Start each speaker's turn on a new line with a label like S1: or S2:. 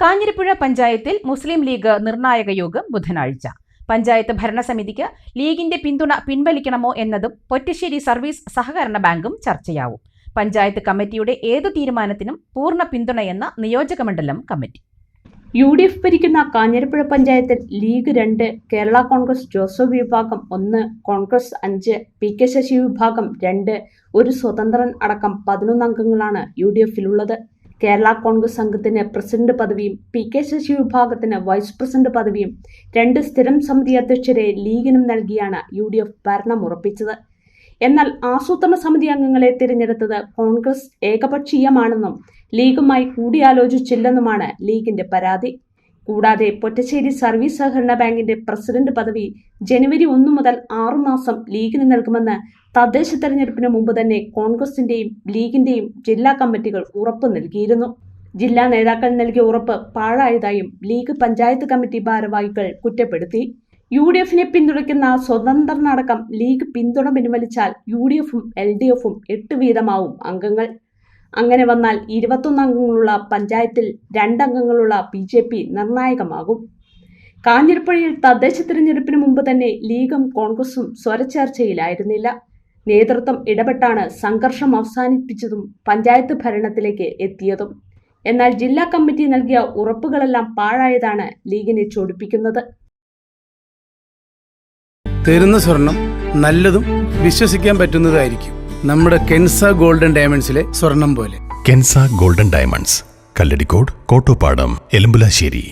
S1: കാഞ്ഞിരപ്പുഴ പഞ്ചായത്തിൽ മുസ്ലിം ലീഗ് നിർണായക യോഗം ബുധനാഴ്ച. പഞ്ചായത്ത് ഭരണസമിതിക്ക് ലീഗിന്റെ പിന്തുണ പിൻവലിക്കണമോ എന്നതും പൊറ്റശ്ശേരി സർവീസ് സഹകരണ ബാങ്കും ചർച്ചയാവും. പഞ്ചായത്ത് കമ്മിറ്റിയുടെ ഏത് തീരുമാനത്തിനും പൂർണ പിന്തുണയെന്ന നിയോജകമണ്ഡലം കമ്മിറ്റി.
S2: യു ഡി എഫ് ഭരിക്കുന്ന കാഞ്ഞിരപ്പുഴ പഞ്ചായത്തിൽ ലീഗ് രണ്ട് കേരള കോൺഗ്രസ് ജോസഫ് വിഭാഗം ഒന്ന് കോൺഗ്രസ് അഞ്ച് പി കെ ശശി വിഭാഗം രണ്ട് ഒരു സ്വതന്ത്രൻ അടക്കം പതിനൊന്ന് അംഗങ്ങളാണ് യു ഡി എഫിലുള്ളത്. കേരള കോൺഗ്രസ് സംഘത്തിന് പ്രസിഡന്റ് പദവിയും പി കെ ശശി വിഭാഗത്തിന് വൈസ് പ്രസിഡന്റ് പദവിയും രണ്ട് സ്ഥിരം സമിതി അധ്യക്ഷരെ ലീഗിനും നൽകിയാണ് യു ഡി എഫ് ഭരണം ഉറപ്പിച്ചത്. എന്നാൽ ആസൂത്രണ സമിതി അംഗങ്ങളെ തിരഞ്ഞെടുത്തത് കോൺഗ്രസ് ഏകപക്ഷീയമാണെന്നും ലീഗുമായി കൂടിയാലോചിച്ചില്ലെന്നുമാണ് ലീഗിന്റെ പരാതി. കൂടാതെ പൊറ്റശ്ശേരി സർവീസ് സഹകരണ ബാങ്കിന്റെ പ്രസിഡന്റ് പദവി ജനുവരി ഒന്നു മുതൽ ആറുമാസം ലീഗിന് നൽകുമെന്ന് തദ്ദേശ തെരഞ്ഞെടുപ്പിന് മുമ്പ് തന്നെ കോൺഗ്രസിന്റെയും ലീഗിന്റെയും ജില്ലാ കമ്മിറ്റികൾ ഉറപ്പ് നൽകിയിരുന്നു. ജില്ലാ നേതാക്കൾ നൽകിയ ഉറപ്പ് പാഴായതായും ലീഗ് പഞ്ചായത്ത് കമ്മിറ്റി ഭാരവാഹികൾ കുറ്റപ്പെടുത്തി. യു ഡി എഫിനെ പിന്തുണയ്ക്കുന്ന സ്വതന്ത്രനടക്കം ലീഗ് പിന്തുണ പിൻവലിച്ചാൽ യു ഡി എഫും എൽ ഡി എഫും എട്ട് വീതമാവും അംഗങ്ങൾ. അങ്ങനെ വന്നാൽ ഇരുപത്തൊന്ന് അംഗങ്ങളുള്ള പഞ്ചായത്തിൽ രണ്ടംഗങ്ങളുള്ള ബി ജെ പി നിർണായകമാകും. കാഞ്ഞിരപ്പുഴയിൽ തദ്ദേശ തിരഞ്ഞെടുപ്പിന് മുമ്പ് തന്നെ ലീഗും കോൺഗ്രസും സ്വരചർച്ചയിലായിരുന്നില്ല നേതൃത്വം ഇടപെട്ടാണ് സംഘർഷം അവസാനിപ്പിച്ചതും പഞ്ചായത്ത് ഭരണത്തിലേക്ക് എത്തിയതും. എന്നാൽ ജില്ലാ കമ്മിറ്റി നൽകിയ ഉറപ്പുകളെല്ലാം പാഴായതാണ് ലീഗിനെ ചൊടിപ്പിക്കുന്നത്.
S3: തരുന്ന സ്വർണം നല്ലതും വിശ്വസിക്കാൻ പറ്റുന്നതായിരിക്കും. നമ്മുടെ കെൻസ ഗോൾഡൻ ഡയമണ്ട്സിലെ സ്വർണം പോലെ.
S4: Kensa golden diamonds. Kalladikode Kottopadam Elambulassery.